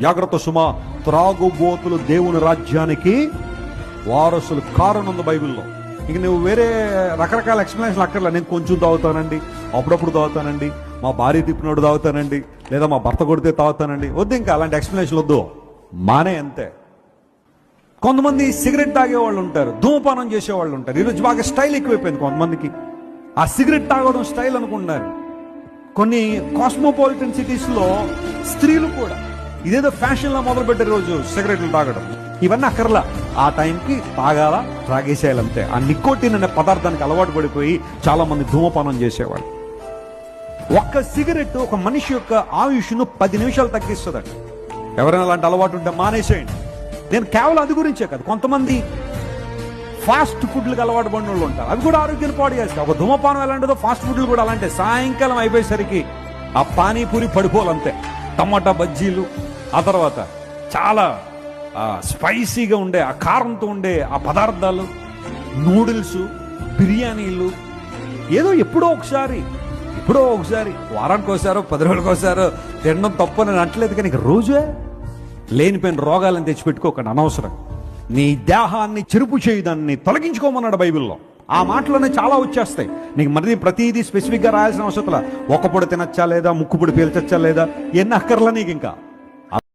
జాగ్రత్త సుమా త్రాగుబోతులు దేవుని రాజ్యానికి వారసులు కారణం బైబిల్లో. ఇక నువ్వు వేరే రకరకాల ఎక్స్ప్లెనేషన్ అక్కర్లే. నేను కొంచెం తాగుతానండి అప్పుడప్పుడు తాగుతానండి మా భార్య తిప్పినోడు తాగుతానండి లేదా మా భర్త కొడితే తాగుతానండి. వద్దు ఇంకా అలాంటి ఎక్స్ప్లెనేషన్ వద్దు. మానే అంతే. కొంతమంది సిగరెట్ తాగే వాళ్ళు ఉంటారు ధూమపానం చేసే వాళ్ళు ఉంటారు. ఈరోజు బాగా స్టైల్ ఎక్కువైపోయింది కొంతమందికి. ఆ సిగరెట్ తాగడం స్టైల్ అనుకుంటున్నారు. కొన్ని కాస్మోపాలిటన్ సిటీస్లో స్త్రీలు కూడా ఇదేదో ఫ్యాషన్లో మొదలు పెట్టే రోజు సిగరెట్లు తాగడం. ఇవన్నీ అక్కర్లా. ఆ టైంకి తాగాల త్రాగేసేయాలంతే ఆ నికోటిన్ అనే పదార్థానికి అలవాటు పడిపోయి చాలా మంది ధూమపానం చేసేవాళ్ళు. ఒక్క సిగరెట్ ఒక మనిషి యొక్క ఆయుష్ను పది నిమిషాలు తగ్గిస్తుందండి. ఎవరైనా అలాంటి అలవాటు ఉంటే మానేసేయండి. నేను కేవలం అది గురించే కాదు. కొంతమంది ఫాస్ట్ ఫుడ్లకు అలవాటు పడిన వాళ్ళు ఉంటారు. అవి కూడా ఆరోగ్యాన్ని పాడు చేస్తాయి. ఒక ధూమపానం ఎలాంటిదో ఫాస్ట్ ఫుడ్లు కూడా అలాంటి సాయంకాలం అయిపోయేసరికి ఆ పానీపూరి పడిపోవాలంతే. టమాటా బజ్జీలు ఆ తర్వాత చాలా స్పైసీగా ఉండే ఆ కారంతో ఉండే ఆ పదార్థాలు నూడిల్స్ బిర్యానీలు ఏదో ఎప్పుడో ఒకసారి ఎప్పుడో ఒకసారి వారానికి ఒకసారో పది రోజులకు ఒకసారో తినడం తప్పు అని అనట్లేదు కానీ రోజే లేనిపోయిన రోగాలను తెచ్చిపెట్టుకోకండి అనవసరం. నీ దేహాన్ని చెరుపు చేయదాన్ని తొలగించుకోమన్నాడు బైబిల్లో. ఆ మాటలోనే చాలా వచ్చేస్తాయి. నీకు మరి ప్రతిదీ స్పెసిఫిక్గా రాయాల్సిన అవసరం లే. ఒక పొడి తినచ్చా లేదా? ముక్కు పొడి పీల్చచ్చా లేదా? ఎన్ని అక్కర్లా నీకు ఇంకా?